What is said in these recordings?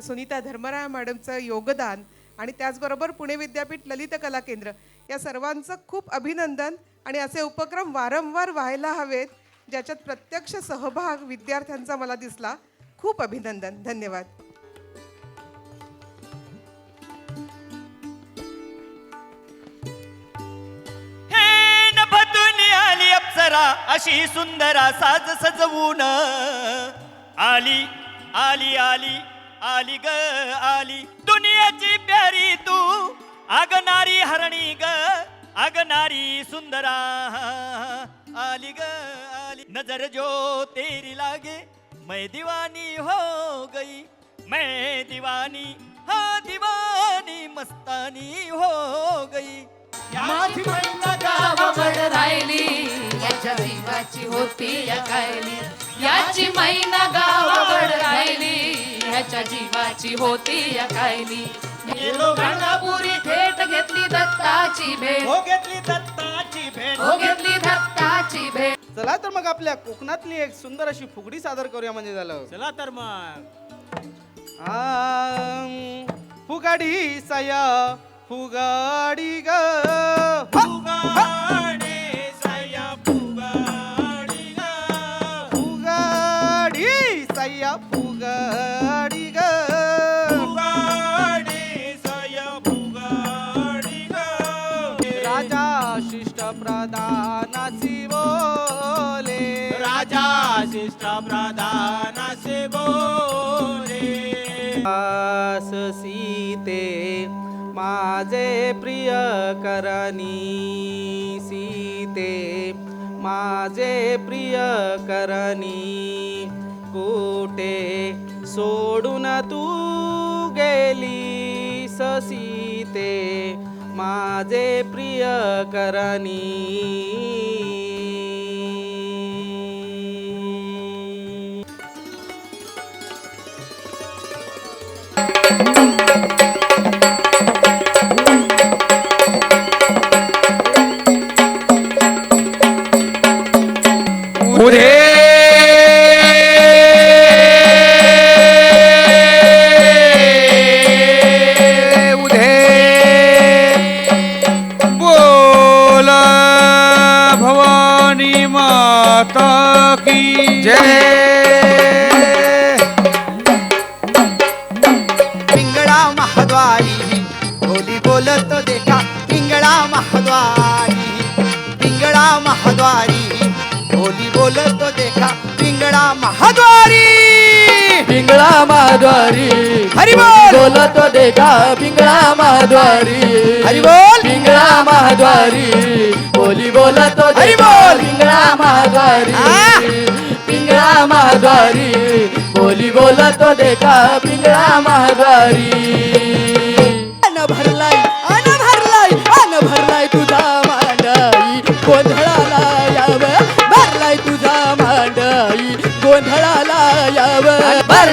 सुनीता धर्मराय मॅडमचं योगदान आणि त्याचबरोबर पुणे विद्यापीठ ललित कला केंद्र या सर्वांचं खूप अभिनंदन आणि असे उपक्रम वारंवार व्हायला हवेत ज्याच्यात प्रत्यक्ष सहभाग विद्यार्थ्यांचा मला दिसला. खूप अभिनंदन. धन्यवाद. आली अप्सरा अशी सुंदरा साज सजवून. आली आली आली. आली ग आली. दुनियाची प्यारी तू. आगनारी हरणी ग आगनारी सुंदरा. आली ग आली. नजर जो तेरी लागे मैं दीवानी हो गई. मैं दिवानी हा दिवानी मस्तानी हो गई. माझी बहिणा गावावर राहिली याच्या जीवाची होती या कायली. याची मैना गावावर राहिली ह्याच्या जीवाची होती या कायली. गेलो गंगापुरी थेट घेतली दत्ताची भेट. हो घेतली दत्ताची भेट. हो घेतली दत्ताची भेट. चला तर मग आपल्या कोकणातली एक सुंदर अशी फुगडी सादर करूया म्हणजे झालं. चला तर मग. आम, फुगाडी सया फुगाडी ग. फुगाडे सया फुगाडी ग. फुगाडी सया फुगाडे राजा शिष्ट प्रधानाचे बोले सीते माझे प्रिय करणी सीते माझे प्रिय करणी कुठे सोडून तू गेली सीते माझे प्रिय करणी माधवारी. पिंगळा माधवारी. हरिबोल बोलतो देखा पिंगळा माधवारी. हरिबोल पिंगळा माधवारी. बोली बोलतो हरिबोल पिंगळा माधवारी. पिंगळा माधवारी. बोली बोलतो देखा पिंगळा माधवारी.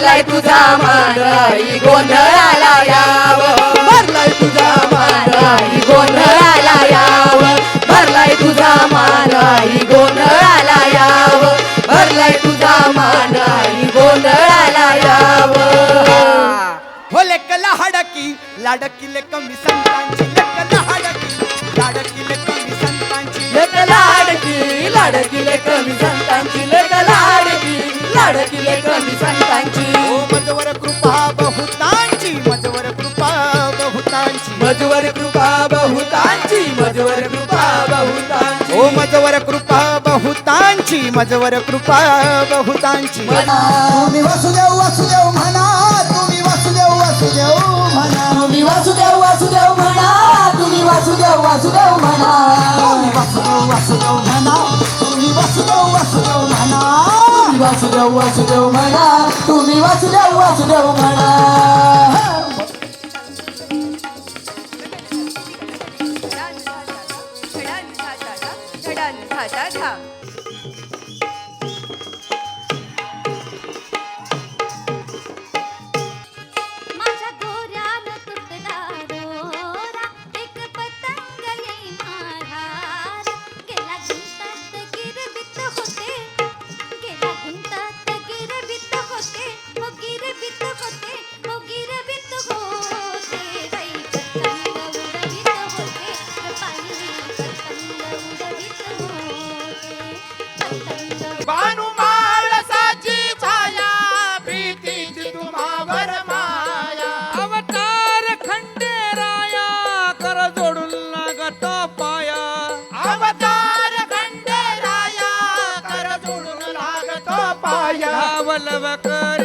भरलाय तुझा मांडई गोंधळाला याव. भरलाय तुझा मांडई गोंधळाला याव. भरलाय तुझा मांडई गोंधळाला याव. भरलाय तुझा मांडई गोंधळाला याव. हो लेक लहाडकी लाडकी लेक मी संतांची लेक लहाडकी लाडकी लेक मी संतांची. लेक लाडकी लाडकी लेक मी संतांची लेक लाडकी लाडकी लेक मजवर कृपा बहुतांची तुम्ही वासुदेव वासुदेव म्हणा तुम्ही वासुदेव वासुदेव म्हणा. तुम्ही वासुदेव वासुदेव म्हणा तुम्ही वासुदेव वासुदेव म्हणा. तुम्ही वासुदेव वासुदेव म्हणा. तुम्ही वासुदेव वासुदेव म्हणा. तुम्ही वासुदेव वासुदेव म्हणा तुम्ही वासुदेव वासुदेव म्हणा. माझ्या नवकली